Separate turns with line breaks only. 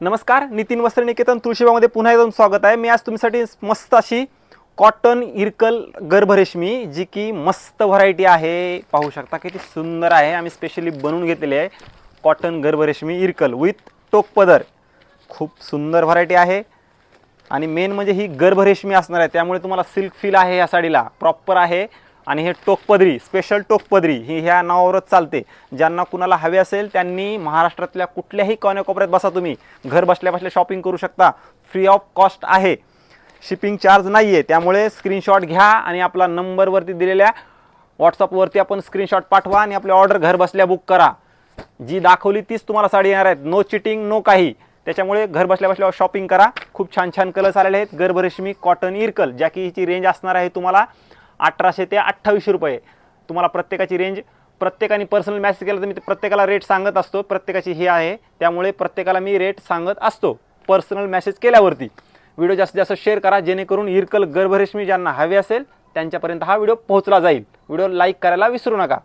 नमस्कार नितीन वस्त्रनिकेतन तुळशीबामध्ये पुन्हा एकदम स्वागत आहे. मी आज तुमच्यासाठी मस्त अशी कॉटन इरकल गर्भरेशमी जी की मस्त व्हरायटी आहे. पाहू शकता किती सुंदर आहे. आम्ही स्पेशली बनवून घेतलेली आहे कॉटन गर्भरेश्मी इरकल विथ टोक पदर. खूप सुंदर व्हरायटी आहे. आणि मेन म्हणजे ही गर्भरेशमी असणार आहे. त्यामुळे तुम्हाला सिल्क फील आहे या साडीला. प्रॉपर आहे. आणि हे टोकपदरी स्पेशल टोकपदरी ही ह्या नावावरच चालते. ज्यांना कुणाला हवे असेल त्यांनी महाराष्ट्रातल्या कुठल्याही कोण्याकोपऱ्यात बसा तुम्ही. घर बसल्या बसल्या शॉपिंग करू शकता. फ्री ऑफ कॉस्ट आहे. शिपिंग चार्ज नाही आहे त्यामुळे स्क्रीनशॉट घ्या आणि आपला नंबरवरती दिलेल्या व्हॉट्सअपवरती आपण स्क्रीनशॉट पाठवा आणि आपली ऑर्डर घर बसल्या बुक करा. जी दाखवली तीच तुम्हाला साडी येणार आहेत. नो चिटिंग नो काही. त्याच्यामुळे घर बसल्या बसल्या शॉपिंग करा. खूप छान छान कलर्स आलेले आहेत. गर्भ कॉटन इरकल ज्या की हिची रेंज असणार आहे तुम्हाला अठराशे ते अठ्ठावीसशे रुपये. तुम्हाला प्रत्येकाची रेंज प्रत्येकाने पर्सनल मॅसेज केला तर मी प्रत्येकाला रेट सांगत असतो. प्रत्येकाची हे आहे. त्यामुळे प्रत्येकाला मी रेट सांगत असतो. पर्सनल मॅसेज केल्यावरती. व्हिडिओ जास्तीत जास्त शेअर करा. जेणेकरून इरकल गर्भरेशमी ज्यांना हवे असेल त्यांच्यापर्यंत हा व्हिडिओ पोहोचला जाईल. व्हिडिओ लाईक करायला विसरू नका.